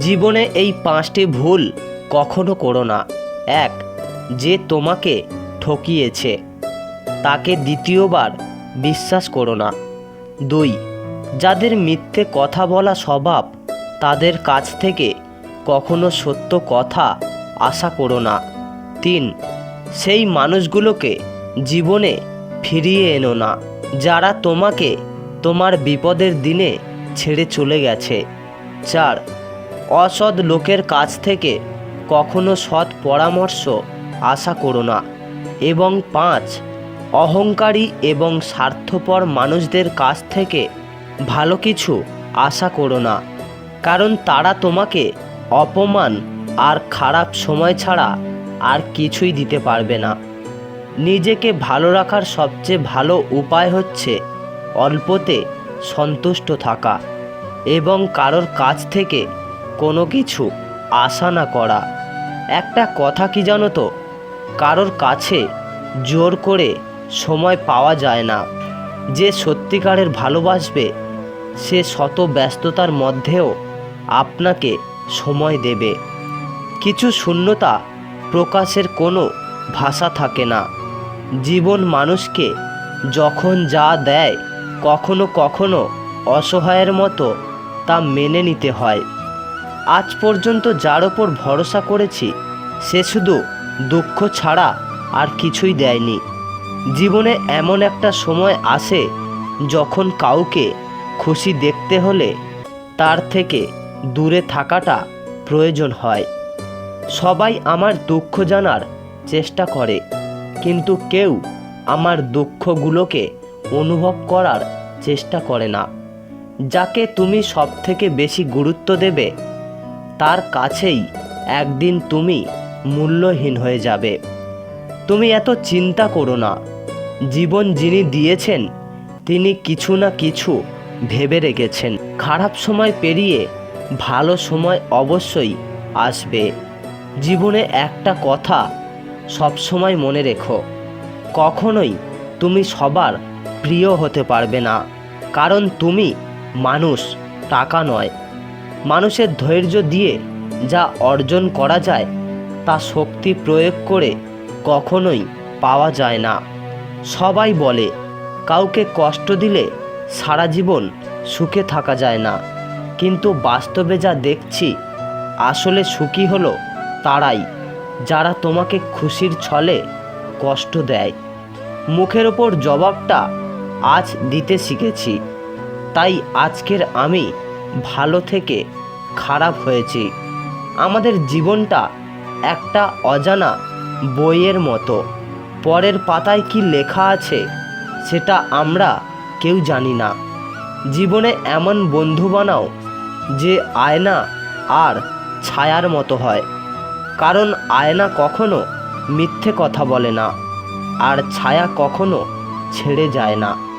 জীবনে এই পাঁচটি ভুল কখনো করো না। এক, যে তোমাকে ঠকিয়েছে, তাকে দ্বিতীয়বার বিশ্বাস করো না। দুই, যাদের মিথ্যে কথা বলা স্বভাব, তাদের কাছ থেকে কখনো সত্য কথা আশা করো না। তিন, সেই মানুষগুলোকে জীবনে ফিরিয়ে এনো না, যারা তোমাকে তোমার বিপদের দিনে ছেড়ে চলে গেছে। চার অসৎ লোকের কাছ থেকে কখনো সৎ পরামর্শ আশা করো না। এবং পাঁচ, অহংকারী এবং স্বার্থপর মানুষদের কাছ থেকে ভালো কিছু আশা করো না। কারণ তারা তোমাকে অপমান আর খারাপ সময় ছাড়া আর কিছুই দিতে পারবে না। নিজেকে ভালো রাখার সবচেয়ে ভালো উপায় হচ্ছে অল্পতে সন্তুষ্ট থাকা। এবং কারোর কাছ থেকে কোনো কিছু আশা না করা। একটা কথা কি জানো তো? কারোর কাছে জোর করে সময় পাওয়া যায় না। যে সত্যিকারের ভালোবাসবে, সে শত ব্যস্ততার মধ্যেও আপনাকে সময় দেবে। কিছু শূন্যতা প্রকাশের কোনো ভাষা থাকে না। জীবন মানুষকে যখন যা দেয়, কখনো কখনো অসহায়ের মতো তা মেনে নিতে হয়। আজ পর্যন্ত যার ওপর ভরসা করেছি, সে শুধু দুঃখ ছাড়া আর কিছুই দেয়নি। জীবনে এমন একটা সময় আসে যখন কাউকে খুশি দেখতে হলে তার থেকে দূরে থাকাটা প্রয়োজন হয়। সবাই আমার দুঃখ জানার চেষ্টা করে, কিন্তু কেউ আমার দুঃখগুলোকে অনুভব করার চেষ্টা করে না। যাকে তুমি সব থেকে বেশি গুরুত্ব দেবে তার কাছেই একদিন তুমি মূল্যহীন হয়ে যাবে। তুমি এত চিন্তা করো না। জীবন যিনি দিয়েছেন, তিনি কিছু না কিছু ভেবে রেখেছেন। খারাপ সময় পেরিয়ে ভালো সময় অবশ্যই আসবে। জীবনে একটা কথা সবসময় মনে রেখো, কখনোই তুমি সবার প্রিয় হতে পারবে না। কারণ তুমি মানুষ, টাকা নয়। মানুষের ধৈর্য দিয়ে যা অর্জন করা যায়, তা শক্তি প্রয়োগ করে কখনোই পাওয়া যায় না। সবাই বলে, কাউকে কষ্ট দিলে সারা জীবন সুখে থাকা যায় না। কিন্তু বাস্তবে যা দেখছি, আসলে সুখী হলো তারাই, যারা তোমাকে খুশির ছলে কষ্ট দেয়। মুখের ওপর জবাবটা আজ দিতে শিখেছি, তাই আজকের আমি ভালো থেকে খারাপ হয়েছি। আমাদের জীবনটা একটা অজানা বইয়ের মতো। পরের পাতায় কি লেখা আছে সেটা আমরা কেউ জানি না। জীবনে এমন বন্ধু বানাও যে আয়না আর ছায়ার মতো হয়। কারণ আয়না কখনো মিথ্যে কথা বলে না, আর ছায়া কখনো ছেড়ে যায় না।